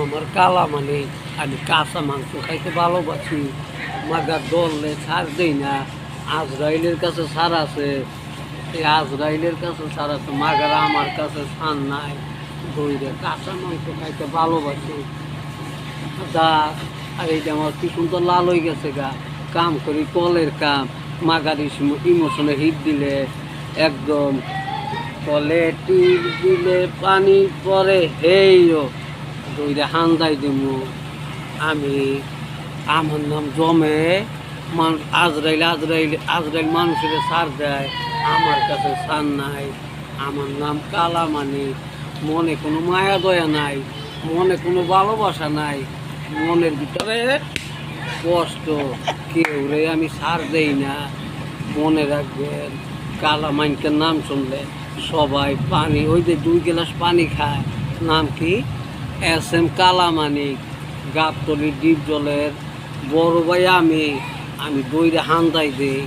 আমার কালা মানে আমি কাঁচা মাংস খাইতে ভালোবাসি। মাগার দললে ছাড় দেই না। আজরাইলের কাছে ছাড় আছে। এই আজরাইলের কাছে ছাড় আছে, মাগার আমার কাছে ছাড় নাই। দইরে কাঁচা মাংস খাইতে ভালোবাসি। দা আর এইটা আমার কি সুন্দর লাল হয়ে গেছে গা। কাম করি কলের কাম। মাগার ইমোশনে হিট দিলে একদম। কলে টিপ দিলে পানি পরে হেইও। দইরে হান্দাই দিমু। আমি আমার নাম জমে, মান আজরাইল আজরাইল আজরাইল মানুষের সার দেয়, আমার কাছে সার নাই। আমার নাম কালা মানি মনে কোনো মায়া দয়া নাই, মনে কোনো ভালোবাসা নাই। মনের ভিতরে কষ্ট, কেউ রে আমি সার দেই না। মনে রাখবেন কালা মাইনকের নাম শুনলে সবাই পানি ওই যে দুই গ্লাস পানি খায়। নাম কি? S M Kalamanik Gabtali deep জলের বড় ভাই আমি আমি দইরে হান্দাই দেই।